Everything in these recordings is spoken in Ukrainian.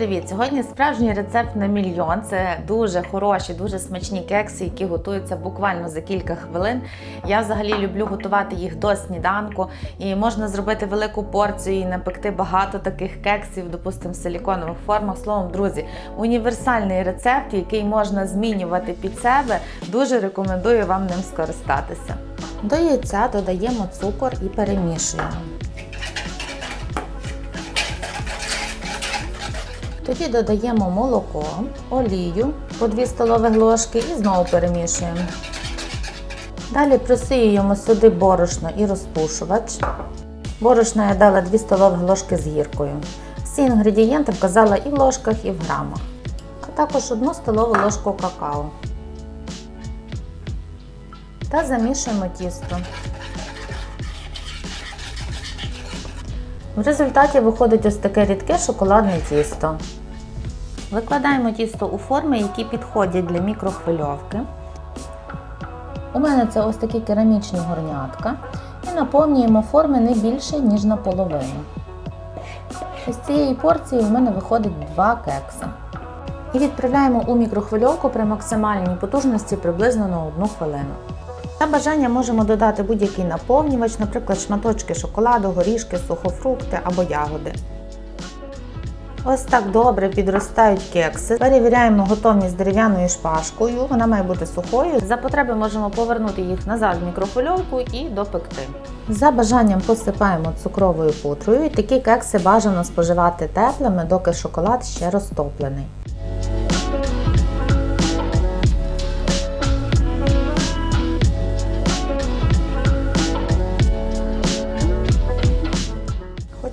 привіт! Сьогодні справжній рецепт на мільйон. Це дуже хороші, дуже смачні кекси, які готуються буквально за кілька хвилин. Я взагалі люблю готувати їх до сніданку, і можна зробити велику порцію і напекти багато таких кексів, допустимо, в силіконових формах. Словом, друзі, універсальний рецепт, який можна змінювати під себе. Дуже рекомендую вам ним скористатися. До яйця додаємо цукор і перемішуємо. Тоді додаємо молоко, олію по 2 столових ложки і знову перемішуємо. Далі просіюємо сюди борошно і розпушувач. Борошно я дала 2 столові ложки з гіркою. Всі інгредієнти вказала і в ложках, і в грамах, а також 1 столову ложку какао. Та замішуємо тісто. В результаті виходить ось таке рідке шоколадне тісто. Викладаємо тісто у форми, які підходять для мікрохвильовки. У мене це ось такі керамічні горнятка. І наповнюємо форми не більше, ніж наполовину. Із цієї порції у мене виходить 2 кекси. І відправляємо у мікрохвильовку при максимальній потужності приблизно на 1 хвилину. За бажання можемо додати будь-який наповнювач, наприклад, шматочки шоколаду, горішки, сухофрукти або ягоди. Ось так добре підростають кекси. Перевіряємо готовність дерев'яною шпажкою. Вона має бути сухою. За потреби можемо повернути їх назад в мікрохвильовку і допекти. За бажанням посипаємо цукровою пудрою. Такі кекси бажано споживати теплими, доки шоколад ще розтоплений.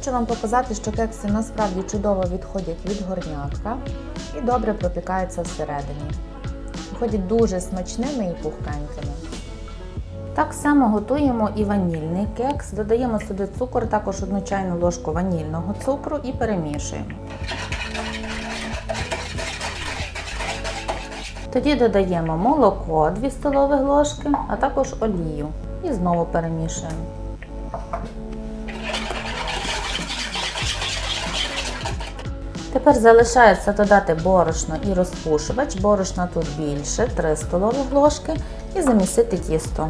Хочу вам показати, що кекси насправді чудово відходять від горнятка і добре пропікаються всередині. Виходять дуже смачними і пухкенькими. Так само готуємо і ванільний кекс. Додаємо сюди цукор, також одну чайну ложку ванільного цукру і перемішуємо. Тоді додаємо молоко 2 столові ложки, а також олію. І знову перемішуємо. Тепер залишається додати борошно і розпушувач. Борошна тут більше 3 столові ложки і замісити тісто.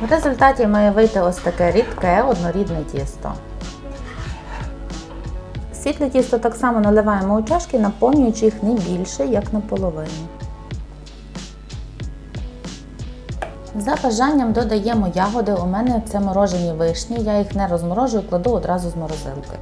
В результаті має вийти ось таке рідке однорідне тісто. Світле тісто так само наливаємо у чашки, наповнюючи їх не більше, як наполовину. За бажанням додаємо ягоди. У мене це морожені вишні, я їх не розморожую, кладу одразу з морозилки.